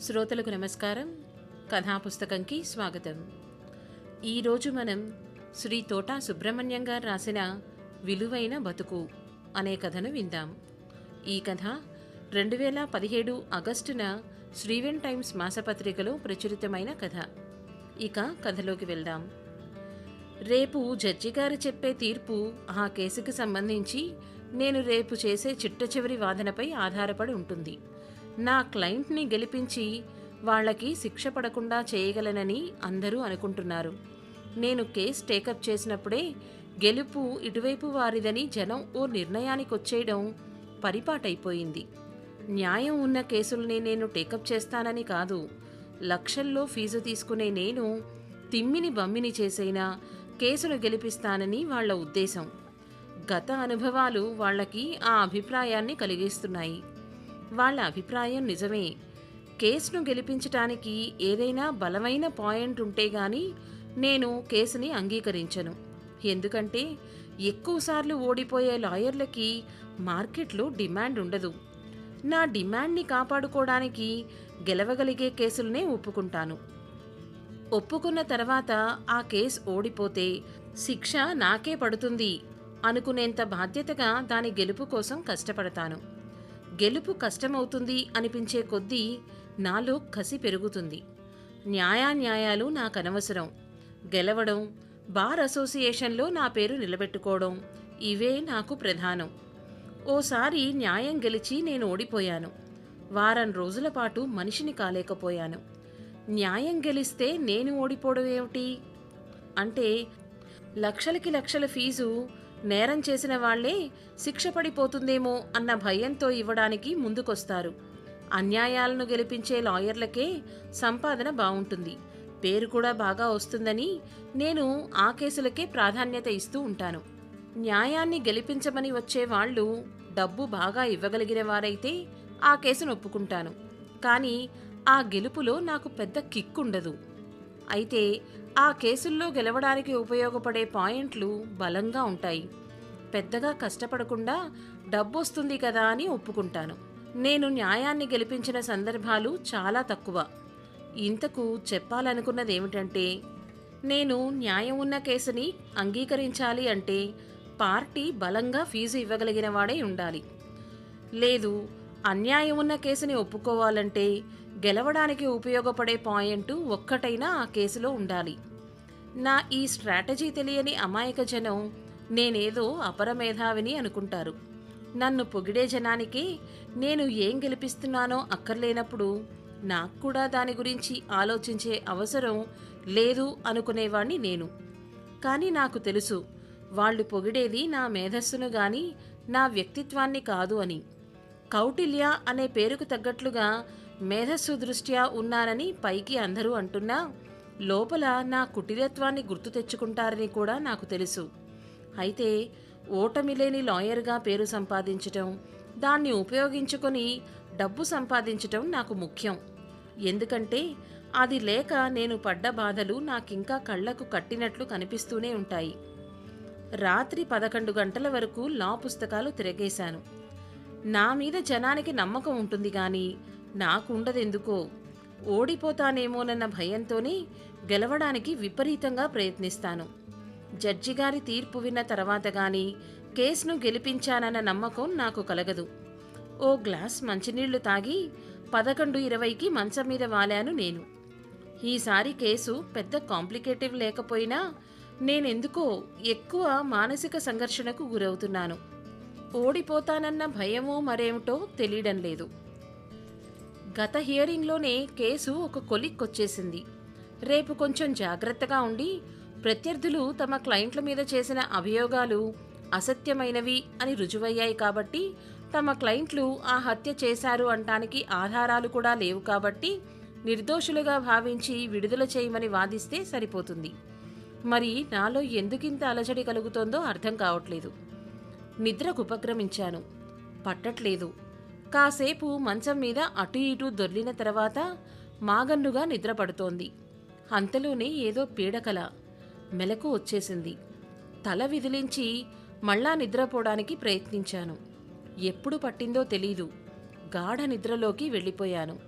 శ్రోతలకు నమస్కారం. కథా పుస్తకంకి స్వాగతం ఈరోజు మనం శ్రీ తోటా సుబ్రహ్మణ్యం గారు రాసిన విలువైన బతుకు అనే కథను విందాం. ఈ కథ రెండు వేల పదిహేడు ఆగస్టున శ్రీవెన్ టైమ్స్ మాసపత్రికలో ప్రచురితమైన కథ. ఇక కథలోకి వెళ్దాం. రేపు జడ్జి గారు చెప్పే తీర్పు ఆ కేసుకు సంబంధించి నేను రేపు చేసే చిట్ట చివరి వాదనపై ఆధారపడి ఉంటుంది. నా క్లయింట్ని గెలిపించి వాళ్ళకి శిక్ష పడకుండా చేయగలనని అందరూ అనుకుంటున్నారు. నేను కేస్ టేకప్ చేసినప్పుడే గెలుపు ఇటువైపు వారిదని జనం ఓ నిర్ణయానికి వచ్చేయడం పరిపాటైపోయింది. న్యాయం ఉన్న కేసుల్ని నేను టేకప్ చేస్తానని కాదు లక్షల్లో ఫీజు తీసుకునే నేను తిమ్మిని బమ్మిని చేసైనా కేసును గెలిపిస్తానని వాళ్ళ ఉద్దేశం. గత అనుభవాలు వాళ్ళకి ఆ అభిప్రాయాన్ని కలిగిస్తున్నాయి. వాళ్ళ అభిప్రాయం నిజమే. కేసును గెలిపించటానికి ఏదైనా బలమైన పాయింట్ ఉంటే గాని నేను కేసుని అంగీకరించను. ఎందుకంటే ఎక్కువసార్లు ఓడిపోయే లాయర్లకి మార్కెట్లో డిమాండ్ ఉండదు. నా డిమాండ్ని కాపాడుకోవడానికి గెలవగలిగే కేసులనే ఒప్పుకుంటాను. ఒప్పుకున్న తర్వాత ఆ కేసు ఓడిపోతే శిక్ష నాకే పడుతుంది అనుకునేంత బాధ్యతగా దాని గెలుపు కోసం కష్టపడతాను. గెలుపు కష్టమవుతుంది అనిపించే కొద్దీ నాలో కసి పెరుగుతుంది. న్యాయాన్యాయాలు నాకు అనవసరం గెలవడం బార్ అసోసియేషన్లో నా పేరు నిలబెట్టుకోవడం ఇవే నాకు ప్రధానం. ఓసారి న్యాయం గెలిచి నేను ఓడిపోయాను. వారం రోజుల పాటు మనిషిని కాలేకపోయాను. న్యాయం గెలిస్తే నేను ఓడిపోవడం ఏమిటి అంటే లక్షలకి లక్షల ఫీజు నేరం చేసిన వాళ్ళే శిక్ష పడిపోతుందేమో అన్న భయంతో ఇవ్వడానికి ముందుకొస్తారు. అన్యాయాలను గెలిపించే లాయర్లకే సంపాదన బాగుంటుంది పేరు కూడా బాగా వస్తుందని నేను ఆ కేసులకే ప్రాధాన్యత ఇస్తూ ఉంటాను. న్యాయాన్ని గెలిపించమని వచ్చే వాళ్ళు డబ్బు బాగా ఇవ్వగలిగిన వారైతే ఆ కేసును ఒప్పుకుంటాను. కానీ ఆ గెలుపులో నాకు పెద్ద కిక్ ఉండదు అయితే ఆ కేసుల్లో గెలవడానికి ఉపయోగపడే పాయింట్లు బలంగా ఉంటాయి. పెద్దగా కష్టపడకుండా డబ్బొస్తుంది కదా అని ఒప్పుకుంటాను. నేను న్యాయాన్ని గెలిపించిన సందర్భాలు చాలా తక్కువ. ఇంతకు చెప్పాలనుకున్నది ఏమిటంటే నేను న్యాయం ఉన్న కేసుని అంగీకరించాలి అంటే పార్టీ బలంగా ఫీజు ఇవ్వగలిగిన వాడే ఉండాలి. లేదు అన్యాయం ఉన్న కేసుని ఒప్పుకోవాలంటే గెలవడానికి ఉపయోగపడే పాయింట్ ఒక్కటైనా ఆ కేసులో ఉండాలి. నా ఈ స్ట్రాటజీ తెలియని అమాయక జనం నేనేదో అపరమేధావిని అనుకుంటారు. నన్ను పొగిడే జనానికి నేను ఏం గెలిపిస్తున్నానో అక్కర్లేనప్పుడు నాకు కూడా దాని గురించి ఆలోచించే అవసరం లేదు అనుకునేవాణ్ణి నేను. కానీ నాకు తెలుసు వాళ్ళు పొగిడేది నా మేధస్సును గాని నా వ్యక్తిత్వాన్ని కాదు అని. కౌటిల్య అనే పేరుకు తగ్గట్లుగా మేధస్సు దృష్ట్యా ఉన్నానని పైకి అందరూ అంటున్నా లోపల నా కుటిలత్వాన్ని గుర్తు తెచ్చుకుంటారని కూడా నాకు తెలుసు. అయితే ఓటమి లేని లాయర్గా పేరు సంపాదించటం దాన్ని ఉపయోగించుకొని డబ్బు సంపాదించటం నాకు ముఖ్యం. ఎందుకంటే అది లేక నేను పడ్డ బాధలు నాకింకా కళ్ళకు కట్టినట్లు కనిపిస్తూనే ఉంటాయి. రాత్రి పదకొండు గంటల వరకు లా పుస్తకాలు తిరగేశాను. నా మీద జనానికి నమ్మకం ఉంటుంది కానీ నాకుండదెందుకో? ఓడిపోతానేమోనన్న భయంతోనే గెలవడానికి విపరీతంగా ప్రయత్నిస్తాను. జడ్జి గారి తీర్పు విన్న తర్వాత గాని కేసును గెలిపించానన్న నమ్మకం నాకు కలగదు. ఓ గ్లాస్ మంచినీళ్ళు తాగి పదకొండు ఇరవైకి మంచం మీద వాలాను నేను. ఈసారి కేసు పెద్ద కాంప్లికేటివ్ లేకపోయినా నేనెందుకో ఎక్కువ మానసిక సంఘర్షణకు గురవుతున్నాను. ఓడిపోతానన్న భయమో మరేమిటో తెలియడం లేదు గత హియరింగ్లోనే కేసు ఒక కొలిక్కొచ్చేసింది. రేపు కొంచెం జాగ్రత్తగా ఉండి ప్రత్యర్థులు తమ క్లయింట్ల మీద చేసిన అభియోగాలు అసత్యమైనవి అని రుజువయ్యాయి కాబట్టి తమ క్లయింట్లు ఆ హత్య చేశారు అంటానికి ఆధారాలు కూడా లేవు కాబట్టి నిర్దోషులుగా భావించి విడుదల చేయమని వాదిస్తే సరిపోతుంది. మరి నాలో ఎందుకింత అలజడి కలుగుతోందో అర్థం కావట్లేదు. నిద్రకు ఉపక్రమించాను. పట్టట్లేదు. కాసేపు మంచం మీద అటు ఇటు దొర్లిన తర్వాత మాగన్నుగా నిద్రపడుతోంది. అంతలోనే ఏదో పీడకల మెలకు వచ్చేసింది. తల విదిలించి మళ్ళా నిద్రపోవడానికి ప్రయత్నించాను. ఎప్పుడు పట్టిందో తెలీదు. గాఢ నిద్రలోకి వెళ్ళిపోయాను.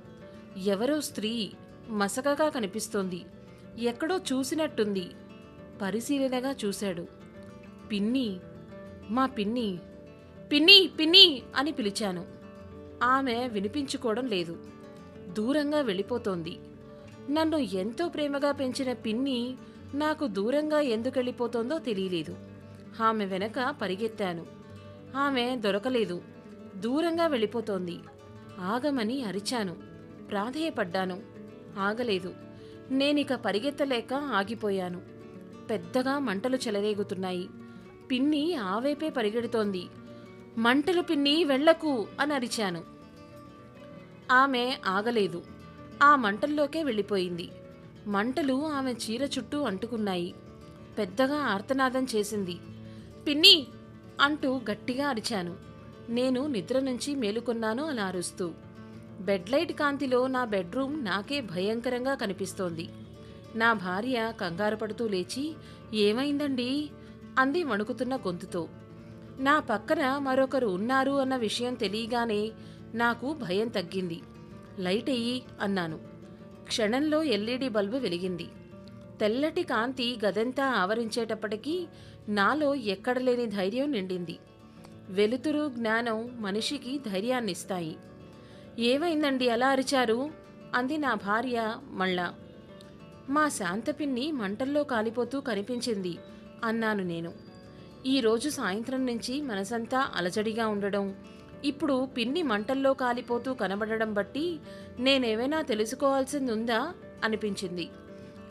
ఎవరో స్త్రీ మసకగా కనిపిస్తోంది. ఎక్కడో చూసినట్టుంది. పరిశీలనగా చూశాడు. పిన్ని మా పిన్ని పిన్ని పిన్ని అని పిలిచాను. ఆమె వినిపించుకోవడం లేదు. దూరంగా వెళ్ళిపోతోంది. నన్ను ఎంతో ప్రేమగా పెంచిన పిన్ని నాకు దూరంగా ఎందుకు వెళ్ళిపోతోందో తెలియలేదు. ఆమె వెనక పరిగెత్తాను. ఆమె దొరకలేదు. దూరంగా వెళ్ళిపోతోంది. ఆగమని అరిచాను. ప్రాధేయపడ్డాను. ఆగలేదు. నేనిక పరిగెత్తలేక ఆగిపోయాను. పెద్దగా మంటలు చెలరేగుతున్నాయి. పిన్ని ఆవేపే పరిగెడుతోంది. మంటలు పిన్ని వెళ్ళకు అని అరిచాను. ఆమె ఆగలేదు. ఆ మంటల్లోకే వెళ్ళిపోయింది. మంటలు ఆమె చీర చుట్టూ అంటుకున్నాయి. పెద్దగా ఆర్తనాదం చేసింది. పిన్ని! అంటూ గట్టిగా అరిచాను. నేను నిద్ర నుంచి మేలుకొన్నాను అలా అరుస్తూ. బెడ్లైట్ కాంతిలో నా బెడ్రూమ్ నాకే భయంకరంగా కనిపిస్తోంది. నా భార్య కంగారు పడుతూ లేచి ఏమైందండి? అంది వణుకుతున్న గొంతుతో. నా పక్కన మరొకరు ఉన్నారు అన్న విషయం తెలియగానే నాకు భయం తగ్గింది. లైట్ ఎయ్యి అన్నాను. క్షణంలో ఎల్ఈడి బల్బు వెలిగింది. తెల్లటి కాంతి గదంతా ఆవరించేటప్పటికీ నాలో ఎక్కడలేని ధైర్యం నిండింది. వెలుతురు జ్ఞానం మనిషికి ధైర్యాన్నిస్తాయి. ఏమైందండి అలా అరిచారు? అంది నా భార్య మళ్ళా. మా శాంతపిన్ని మంటల్లో కాలిపోతూ కనిపించింది అన్నాను నేను. ఈరోజు సాయంత్రం నుంచి మనసంతా అలజడిగా ఉండడం ఇప్పుడు పిన్ని మంటల్లో కాలిపోతూ కనబడడం బట్టి నేనేమైనా తెలుసుకోవాల్సింది ఉందా అనిపించింది.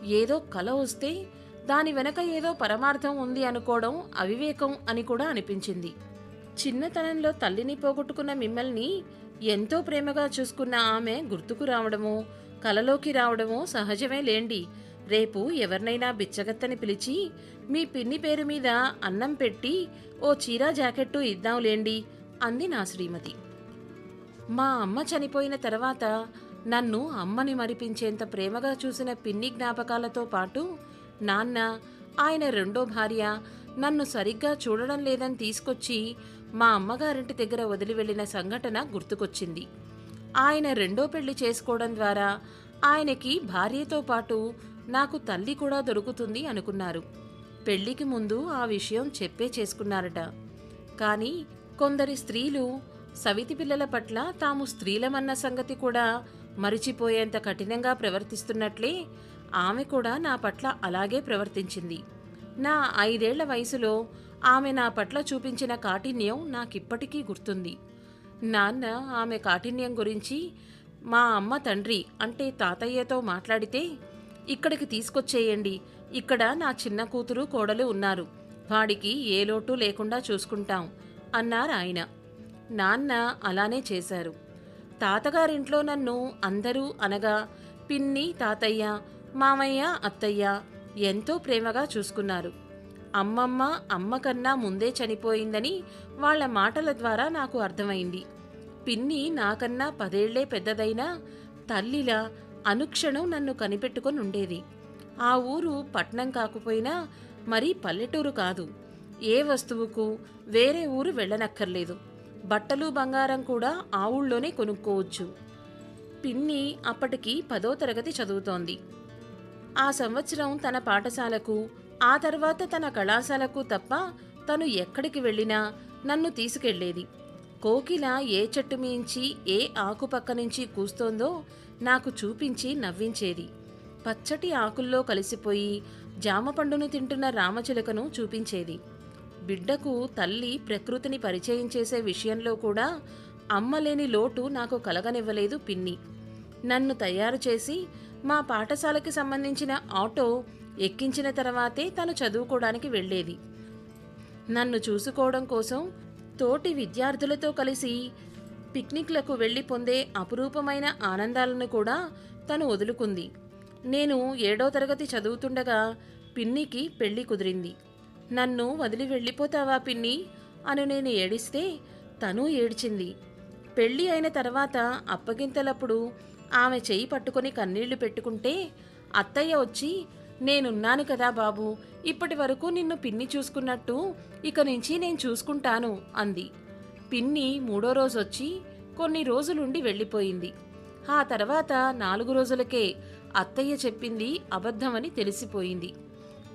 ఏదో కల వస్తే దాని వెనక ఏదో పరమార్థం ఉంది అనుకోవడం అవివేకం అని కూడా అనిపించింది. చిన్నతనంలో తల్లిని పోగొట్టుకున్న మిమ్మల్ని ఎంతో ప్రేమగా చూసుకున్న ఆమె గుర్తుకు రావడమో కలలోకి రావడమో సహజమే లేండి. రేపు ఎవరినైనా బిచ్చగత్తని పిలిచి మీ పిన్ని పేరు మీద అన్నం పెట్టి ఓ చీరా జాకెట్టు ఇద్దాంలేండి. అంది నా శ్రీమతి. మా అమ్మ చనిపోయిన తర్వాత నన్ను అమ్మని మరిపించేంత ప్రేమగా చూసిన పిన్ని జ్ఞాపకాలతో పాటు నాన్న ఆయన రెండో భార్య నన్ను సరిగ్గా చూడడం లేదని తీసుకొచ్చి మా అమ్మగారింటి దగ్గర వదిలి వెళ్ళిన సంఘటన గుర్తుకొచ్చింది. ఆయన రెండో పెళ్ళి చేసుకోవడం ద్వారా ఆయనకి భార్యతో పాటు నాకు తల్లి కూడా దొరుకుతుంది అనుకున్నారు. పెళ్ళికి ముందు ఆ విషయం చెప్పే చేసుకున్నారట. కానీ కొందరి స్త్రీలు సవితి పిల్లల పట్ల తాము స్త్రీలమన్న సంగతి కూడా మరిచిపోయేంత కఠినంగా ప్రవర్తిస్తున్నట్లే ఆమె కూడా నా పట్ల అలాగే ప్రవర్తించింది. నా ఐదేళ్ళ వయసులో ఆమె నా పట్ల చూపించిన కాఠిన్యం నాకిప్పటికీ గుర్తుంది. నాన్న ఆమె కాఠిన్యం గురించి మా అమ్మ తండ్రి అంటే తాతయ్యతో మాట్లాడితే ఇక్కడికి తీసుకొచ్చేయండి ఇక్కడ నా చిన్న కూతురు కోడలు ఉన్నారు. వాడికి ఏ లోటు లేకుండా చూసుకుంటాం. అన్నారు ఆయన. నాన్న అలానే చేశారు. తాతగారింట్లో నన్ను అందరూ అనగా పిన్ని తాతయ్య మామయ్య అత్తయ్య ఎంతో ప్రేమగా చూసుకున్నారు. అమ్మమ్మ అమ్మ కన్నా ముందే చనిపోయిందని వాళ్ళ మాటల ద్వారా నాకు అర్థమైంది. పిన్ని నాకన్నా పదేళ్ళే పెద్దదైనా తల్లిలా అనుక్షణం నన్ను కనిపెట్టుకొని ఉండేది ఆ ఊరు పట్నం కాకపోయినా మరీ పల్లెటూరు కాదు. ఏ వస్తువుకు వేరే ఊరు వెళ్ళనక్కర్లేదు. బట్టలు బంగారం కూడా ఆ ఊళ్ళోనే కొనుక్కోవచ్చు. పిన్ని అప్పటికి పదో తరగతి చదువుతోంది. ఆ సంవత్సరం తన పాఠశాలకు ఆ తర్వాత తన కళాశాలకు తప్ప తను ఎక్కడికి వెళ్ళినా నన్ను తీసుకెళ్ళేది. కోకిల ఏ చెట్టు మించి ఏ ఆకు పక్క నుంచి కూస్తోందో నాకు చూపించి నవ్వించేది. పచ్చటి ఆకుల్లో కలిసిపోయి జామ పండును తింటున్న రామచిలుకను చూపించేది. బిడ్డకు తల్లి ప్రకృతిని పరిచయం చేసే విషయంలో కూడా అమ్మలేని లోటు నాకు కలగనివ్వలేదు పిన్ని. నన్ను తయారు చేసి మా పాఠశాలకి సంబంధించిన ఆటో ఎక్కించిన తర్వాతే తను చదువుకోవడానికి వెళ్ళేది. నన్ను చూసుకోవడం కోసం తోటి విద్యార్థులతో కలిసి పిక్నిక్లకు వెళ్ళి పొందే అపురూపమైన ఆనందాలను కూడా తను వదులుకుంది. నేను ఏడో తరగతి చదువుతుండగా పిన్నికి పెళ్ళి కుదిరింది. నన్ను వదిలి వెళ్ళిపోతావా పిన్ని? అని నేను ఏడిస్తే తను ఏడ్చింది. పెళ్ళి అయిన తర్వాత అప్పగింతలప్పుడు ఆమె చెయ్యి పట్టుకొని కన్నీళ్ళు పెట్టుకుంటే అత్తయ్య వచ్చి నేనున్నాను కదా బాబు ఇప్పటి వరకు నిన్ను పిన్ని చూసుకున్నట్టు ఇక నుంచి నేను చూసుకుంటాను అంది. పిన్ని మూడో రోజు వచ్చి కొన్ని రోజులుండి వెళ్ళిపోయింది. ఆ తర్వాత నాలుగు రోజులకే అత్తయ్య చెప్పింది అబద్ధమని తెలిసిపోయింది.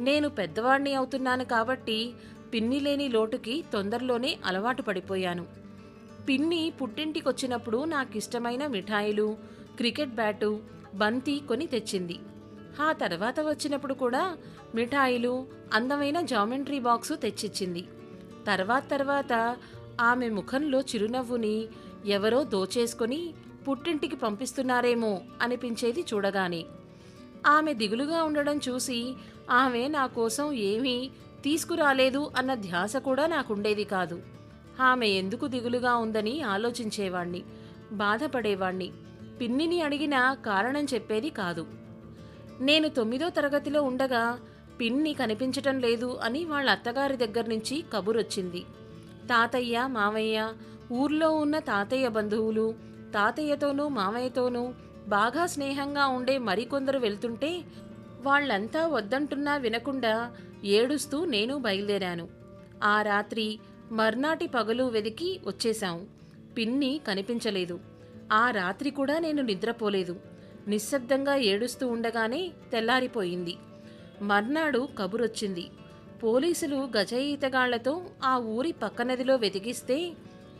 నేను పెద్దవాణ్ణి అవుతున్నాను కాబట్టి పిన్ని లేని లోటుకి తొందరలోనే అలవాటు పడిపోయాను. పిన్ని పుట్టింటికొచ్చినప్పుడు నాకిష్టమైన మిఠాయిలు క్రికెట్ బ్యాటు బంతి కొని తెచ్చింది. ఆ తర్వాత వచ్చినప్పుడు కూడా మిఠాయిలు అందమైన జామెంట్రీ బాక్సు తెచ్చిచ్చింది. తర్వాత తర్వాత ఆమె ముఖంలో చిరునవ్వుని ఎవరో దోచేసుకొని పుట్టింటికి పంపిస్తున్నారేమో అనిపించేది చూడగానే. ఆమె దిగులుగా ఉండడం చూసి ఆమె నా కోసం ఏమీ తీసుకురాలేదు అన్న ధ్యాస కూడా నాకుండేది కాదు. ఆమె ఎందుకు దిగులుగా ఉందని ఆలోచించేవాణ్ణి బాధపడేవాణ్ణి పిన్నిని అడిగినా కారణం చెప్పేది కాదు. నేను తొమ్మిదో తరగతిలో ఉండగా పిన్ని కనిపించటం లేదు అని వాళ్ళ అత్తగారి దగ్గర నుంచి కబురొచ్చింది. తాతయ్య మామయ్య ఊర్లో ఉన్న తాతయ్య బంధువులు తాతయ్యతోనూ మామయ్యతోనూ బాగా స్నేహంగా ఉండే మరికొందరు వెళ్తుంటే వాళ్ళంతా వద్దంటున్నా వినకుండా ఏడుస్తూ నేను బయలుదేరాను. ఆ రాత్రి మర్నాటి పగలు వెదికి వచ్చేశాం. పిన్ని కనిపించలేదు. ఆ రాత్రి కూడా నేను నిద్రపోలేదు. నిశ్శబ్దంగా ఏడుస్తూ ఉండగానే తెల్లారిపోయింది. మర్నాడు కబురొచ్చింది. పోలీసులు గజయితగాళ్ళతో ఆ ఊరి పక్కనదిలో వెతికిస్తే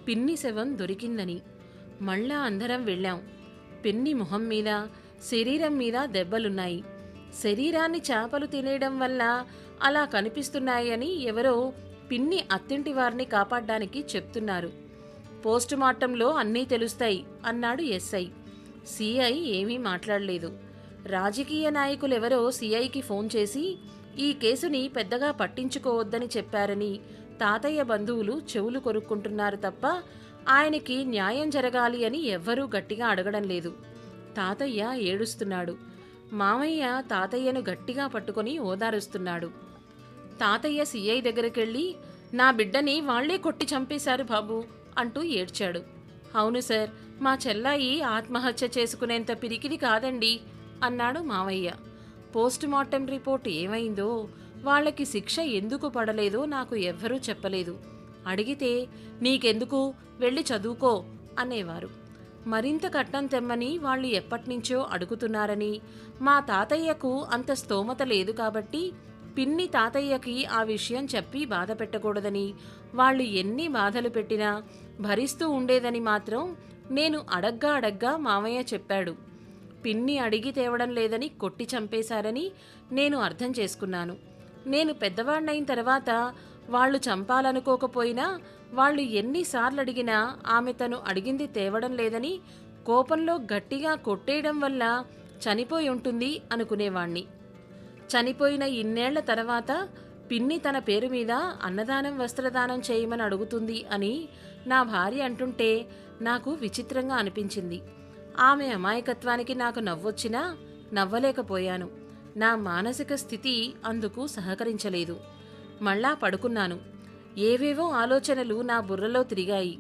పిన్ని శవం దొరికిందని. మళ్ళా అందరం వెళ్ళాం. పిన్ని మొహం మీద శరీరం మీద దెబ్బలున్నాయి. శరీరాన్ని చేపలు తినేయడం వల్ల అలా కనిపిస్తున్నాయని ఎవరో పిన్ని అత్తింటి వారిని కాపాడ్డానికి చెప్తున్నారు. పోస్టుమార్టంలో అన్నీ తెలుస్తాయి అన్నాడు ఎస్ఐ. సిఐ ఏమీ మాట్లాడలేదు. రాజకీయ నాయకులెవరో సిఐకి ఫోన్ చేసి ఈ కేసుని పెద్దగా పట్టించుకోవద్దని చెప్పారని తాతయ్య బంధువులు చెవులు కొరుక్కుంటున్నారు తప్ప ఆయనకి న్యాయం జరగాలి అని ఎవ్వరూ గట్టిగా అడగడం లేదు. తాతయ్య ఏడుస్తున్నాడు. మామయ్య తాతయ్యను గట్టిగా పట్టుకొని ఓదారుస్తున్నాడు. తాతయ్య సిఐ దగ్గరికెళ్ళి నా బిడ్డని వాళ్ళే కొట్టి చంపేశారు బాబు అంటూ ఏడ్చాడు. అవును సార్ మా చెల్లాయి ఆత్మహత్య చేసుకునేంత పిరికిది కాదండి అన్నాడు మావయ్య పోస్టుమార్టం రిపోర్ట్ ఏమైందో వాళ్ళకి శిక్ష ఎందుకు పడలేదో నాకు ఎవ్వరూ చెప్పలేదు. అడిగితే నీకెందుకు? వెళ్ళి చదువుకో అనేవారు. మరింత కట్నం తెమ్మని వాళ్ళు ఎప్పటినుంచో అడుగుతున్నారని. మా తాతయ్యకు అంత స్తోమత లేదు కాబట్టి పిన్ని తాతయ్యకి ఆ విషయం చెప్పి బాధ పెట్టకూడదని. వాళ్ళు ఎన్ని బాధలు పెట్టినా భరిస్తూ ఉండేదని మాత్రం నేను అడగ్గా అడగ్గా మామయ్య చెప్పాడు. పిన్ని అడిగి తేవడం లేదని కొట్టి చంపేశారని నేను అర్థం చేసుకున్నాను. నేను పెద్దవాణ్ణయిన తర్వాత వాళ్ళు చంపాలనుకోకపోయినా వాళ్ళు ఎన్నిసార్లు అడిగినా ఆమె తను అడిగింది తేవడం లేదని కోపంలో గట్టిగా కొట్టేయడం వల్ల చనిపోయి ఉంటుంది అనుకునేవాణ్ణి. చనిపోయిన ఇన్నేళ్ళ తర్వాత పిన్ని తన పేరు మీద అన్నదానం వస్త్రదానం చేయమని అడుగుతుంది అని నా భార్య అంటుంటే నాకు విచిత్రంగా అనిపించింది. ఆమె అమాయకత్వానికి నాకు నవ్వొచ్చినా నవ్వలేకపోయాను. నా మానసిక స్థితి అందుకు సహకరించలేదు. మళ్ళా పడుకున్నాను. ఏవేవో ఆలోచనలు నా బుర్రలో తిరిగాయి.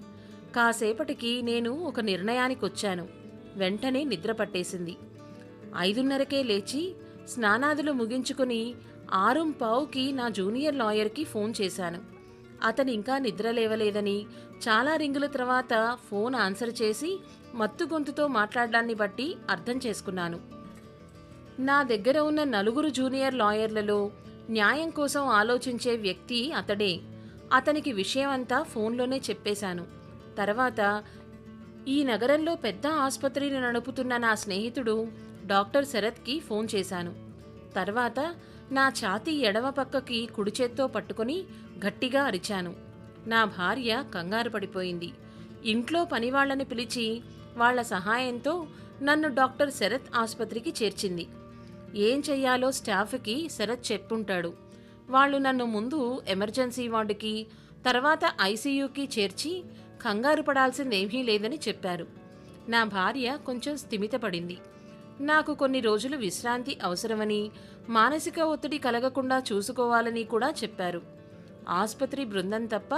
కాసేపటికి నేను ఒక నిర్ణయానికొచ్చాను. వెంటనే నిద్ర పట్టేసింది. ఐదున్నరకే లేచి స్నానాదులు ముగించుకుని ఆరుం పావుకి నా జూనియర్ లాయర్కి ఫోన్ చేశాను. అతను ఇంకా నిద్ర లేవలేదని చాలా రింగుల తర్వాత ఫోన్ ఆన్సర్ చేసి మత్తు గొంతుతో మాట్లాడడాన్ని బట్టి అర్థం చేసుకున్నాను. నా దగ్గర ఉన్న నలుగురు జూనియర్ లాయర్లలో న్యాయం కోసం ఆలోచించే వ్యక్తి అతడే. అతనికి విషయమంతా ఫోన్లోనే చెప్పేశాను. తర్వాత ఈ నగరంలో పెద్ద ఆసుపత్రిని నడుపుతున్న నా స్నేహితుడు డాక్టర్ శరత్కి ఫోన్ చేశాను. తర్వాత నా ఛాతీ ఎడమ పక్కకి కుడి చేత్తో పట్టుకొని గట్టిగా అరిచాను. నా భార్య కంగారు పడిపోయింది. ఇంట్లో పనివాళ్ళని పిలిచి వాళ్ళ సహాయంతో నన్ను డాక్టర్ శరత్ ఆసుపత్రికి చేర్చింది. ఏం చెయ్యాలో స్టాఫ్కి శరత్ చెప్పుంటాడు. వాళ్ళు నన్ను ముందు ఎమర్జెన్సీ వార్డుకి తర్వాత ఐసీయూకి చేర్చి కంగారు పడాల్సిందేమీ లేదని చెప్పారు. నా భార్య కొంచెం స్థిమితపడింది. నాకు కొన్ని రోజులు విశ్రాంతి అవసరమని మానసిక ఒత్తిడి కలగకుండా చూసుకోవాలని కూడా చెప్పారు. ఆసుపత్రి బృందం తప్ప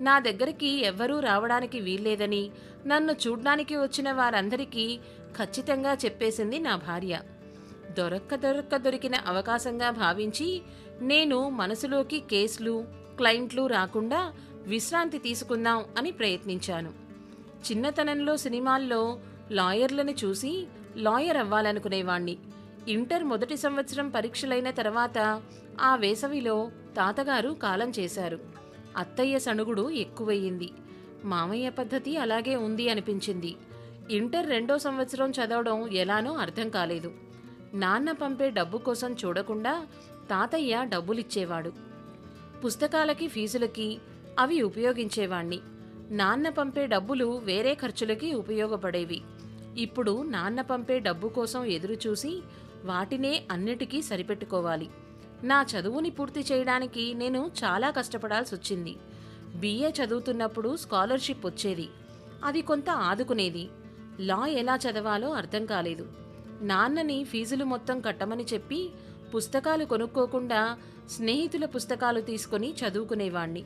నా దగ్గరికి ఎవ్వరూ రావడానికి వీల్లేదని నన్ను చూడ్డానికి వచ్చిన వారందరికీ ఖచ్చితంగా చెప్పేసింది నా భార్య. దొరక్క దొరక్క దొరికిన అవకాశంగా భావించి నేను మనసులోకి కేసులు క్లయింట్లు రాకుండా విశ్రాంతి తీసుకుందాం అని ప్రయత్నించాను. చిన్నతనంలో సినిమాల్లో లాయర్లను చూసి లాయర్ అవ్వాలనుకునేవాణ్ణి. ఇంటర్ మొదటి సంవత్సరం పరీక్షలైన తర్వాత ఆ వేసవిలో తాతగారు కాలం చేశారు. అత్తయ్య సణుగుడు ఎక్కువయ్యింది. మామయ్య పద్ధతి అలాగే ఉంది అనిపించింది. ఇంటర్ రెండో సంవత్సరం చదవడం ఎలానో అర్థం కాలేదు. నాన్న పంపే డబ్బు కోసం చూడకుండా తాతయ్య డబ్బులిచ్చేవాడు. పుస్తకాలకి ఫీజులకి అవి ఉపయోగించేవాణ్ణి. నాన్న పంపే డబ్బులు వేరే ఖర్చులకి ఉపయోగపడేవి. ఇప్పుడు నాన్న పంపే డబ్బు కోసం ఎదురుచూసి వాటినే అన్నిటికీ సరిపెట్టుకోవాలి. నా చదువుని పూర్తి చేయడానికి నేను చాలా కష్టపడాల్సి వచ్చింది బీఏ చదువుతున్నప్పుడు స్కాలర్షిప్ వచ్చేది. అది కొంత ఆదుకునేది. లా ఎలా చదవాలో అర్థం కాలేదు. నాన్నని ఫీజులు మొత్తం కట్టమని చెప్పి పుస్తకాలు కొనుక్కోకుండా స్నేహితుల పుస్తకాలు తీసుకొని చదువుకునేవాణ్ణి.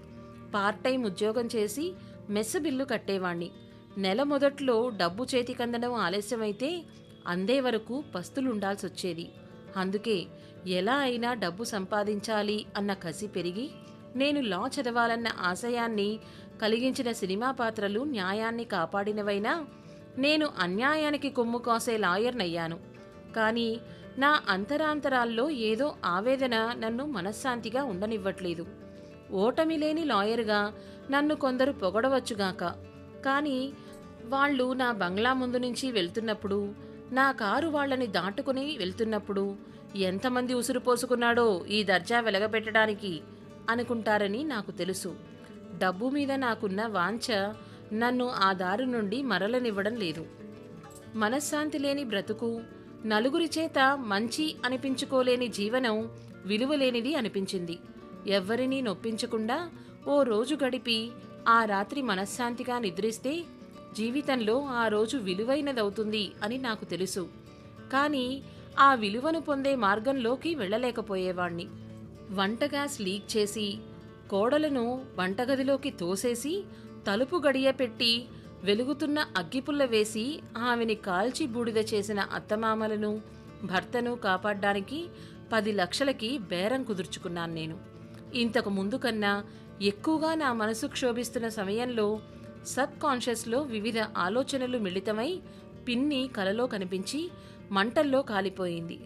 పార్ట్ టైం ఉద్యోగం చేసి మెస్ బిల్లు కట్టేవాణ్ణి. నెల మొదట్లో డబ్బు చేతికందడం ఆలస్యమైతే అందే వరకు పస్తులుండాల్సొచ్చేది అందుకే ఎలా అయినా డబ్బు సంపాదించాలి అన్న కసి పెరిగి నేను లా చదవాలన్న ఆశయాన్ని కలిగించిన సినిమా పాత్రలు న్యాయాన్ని కాపాడినవైనా నేను అన్యాయానికి కొమ్ము కాసే లాయర్నయ్యాను. కానీ నా అంతరాంతరాల్లో ఏదో ఆవేదన నన్ను మనశ్శాంతిగా ఉండనివ్వట్లేదు. ఓటమి లేని లాయర్గా నన్ను కొందరు పొగడవచ్చుగాక. కానీ వాళ్ళు నా బంగ్లా ముందు నుంచి వెళ్తున్నప్పుడు నా కారు వాళ్ళని దాటుకుని వెళ్తున్నప్పుడు ఎంతమంది ఉసురు పోసుకున్నాడో ఈ దర్జా వెలగబెట్టడానికి అనుకుంటారని నాకు తెలుసు. డబ్బు మీద నాకున్న వాంఛ నన్ను ఆ దారి నుండి మరలనివ్వడం లేదు. మనశ్శాంతి లేని బ్రతుకు నలుగురి చేత మంచి అనిపించుకోలేని జీవనం విలువలేనిది అనిపించింది. ఎవ్వరినీ నొప్పించకుండా ఓ రోజు గడిపి ఆ రాత్రి మనశ్శాంతిగా నిద్రిస్తే జీవితంలో ఆ రోజు విలువైనదవుతుంది అని నాకు తెలుసు. కానీ ఆ విలువను పొందే మార్గంలోకి వెళ్ళలేకపోయేవాణ్ణి. వంట గ్యాస్ లీక్ చేసి కోడలను వంటగదిలోకి తోసేసి తలుపు గడియ పెట్టి వెలుగుతున్న అగ్గిపుల్ల వేసి ఆమెని కాల్చి బూడిద చేసిన అత్తమామలను భర్తను కాపాడ్డానికి పది లక్షలకి బేరం కుదుర్చుకున్నాను నేను. ఇంతకు ముందు కన్నా ఎక్కువగా నా మనసు క్షోభిస్తున్న సమయంలో సబ్ కాన్షియస్లో వివిధ ఆలోచనలు మిళితమై పిన్ని కలలో కనిపించి మంటల్లో కాలిపోయింది.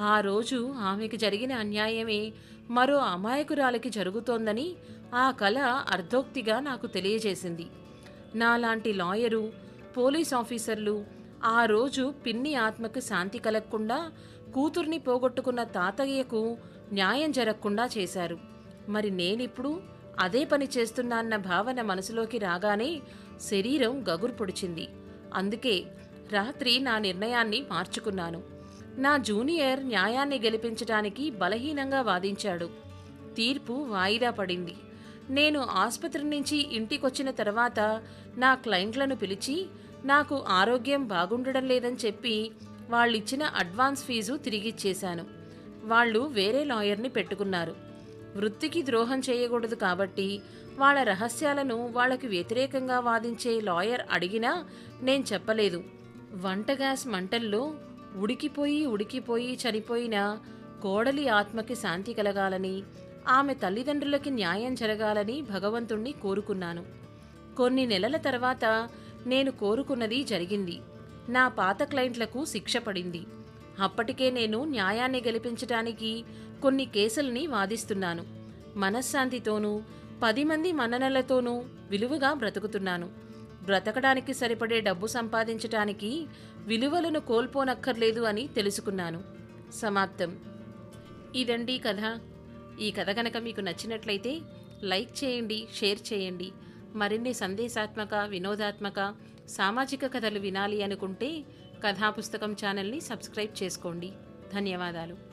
ఆ రోజు ఆమెకు జరిగిన అన్యాయమే మరో అమాయకురాలికి జరుగుతోందని ఆ కళ అర్ధోక్తిగా నాకు తెలియజేసింది. నాలాంటి లాయరు పోలీస్ ఆఫీసర్లు ఆ రోజు పిన్ని ఆత్మకు శాంతి కలగకుండా కూతుర్ని పోగొట్టుకున్న తాతయ్యకు న్యాయం జరగకుండా చేశారు. మరి నేనిప్పుడు అదే పని చేస్తున్నాన్న భావన మనసులోకి రాగానే శరీరం గగురు పొడిచింది. అందుకే రాత్రి నా నిర్ణయాన్ని మార్చుకున్నాను. నా జూనియర్ న్యాయాన్ని గెలిపించడానికి బలహీనంగా వాదించాడు. తీర్పు వాయిదా పడింది. నేను ఆసుపత్రి నుంచి ఇంటికొచ్చిన తర్వాత నా క్లయింట్లను పిలిచి నాకు ఆరోగ్యం బాగుండడం లేదని చెప్పి వాళ్ళిచ్చిన అడ్వాన్స్ ఫీజు తిరిగిచ్చేశాను. వాళ్ళు వేరే లాయర్ని పెట్టుకున్నారు. వృత్తికి ద్రోహం చేయకూడదు కాబట్టి వాళ్ళ రహస్యాలను వాళ్ళకి వ్యతిరేకంగా వాదించే లాయర్ అడిగినా నేను చెప్పలేదు. వంట గ్యాస్ మంటల్లో ఉడికిపోయి ఉడికిపోయి చనిపోయిన కోడలి ఆత్మకి శాంతి కలగాలని ఆమె తల్లిదండ్రులకి న్యాయం జరగాలని భగవంతుణ్ణి కోరుకున్నాను. కొన్ని నెలల తర్వాత నేను కోరుకున్నది జరిగింది. నా పాత క్లయింట్లకు శిక్ష పడింది. అప్పటికే నేను న్యాయాన్ని గెలిపించటానికి కొన్ని కేసుల్ని వాదిస్తున్నాను. మనశ్శాంతితోనూ పది మంది మన్ననలతోనూ విలువగా బ్రతుకుతున్నాను. బ్రతకడానికి సరిపడే డబ్బు సంపాదించటానికి విలువలను కోల్పోనక్కర్లేదు అని తెలుసుకున్నాను. సమాప్తం. ఇదండి కథ. ఈ కథ కనుక మీకు నచ్చినట్లయితే లైక్ చేయండి షేర్ చేయండి. మరిన్ని సందేశాత్మక వినోదాత్మక సామాజిక కథలు వినాలి అనుకుంటే కథాపుస్తకం ఛానల్ని సబ్స్క్రైబ్ చేసుకోండి. ధన్యవాదాలు.